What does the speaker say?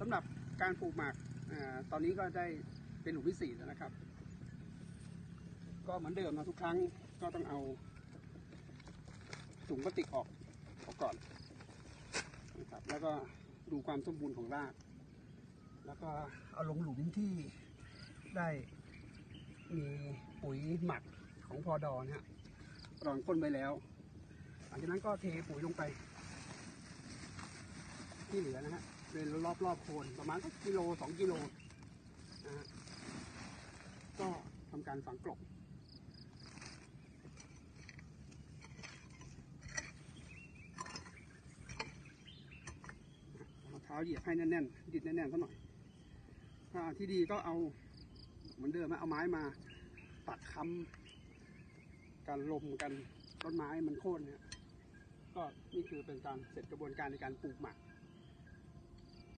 สำหรับการปลูกหมากอตอนนี้ก็ได้เป็นหลุมที่สี่แล้วนะครับ ก็เหมือนเดิมนะทุกครั้งก็ต้องเอาถุงพลาสติกออกออกก่อนนะครับแล้วก็ดูความสมบูรณ์ของราก แล้วก็เอาลงหลุมที่ได้มีปุ๋ยหมักของพอดอนะฮะรองพ่นไปแล้ว หลังจากนั้นก็เทปุ๋ยลงไป ที่เหลือนะฮะ เป็นรอบรอบๆโคนประมาณสักกิโลสองกิโลนะฮะก็ทำการฝังกลบเอาเท้าเหยียบให้แน่นๆดิดแน่นๆสักหน่อยถ้าที่ดีก็เอาเหมือนเดิมนะเอาไม้มาตัดค้ำการลมกันต้นไม้มันโค่นเนี่ยก็นี่คือเป็นการเสร็จกระบวนการในการปลูกหมัก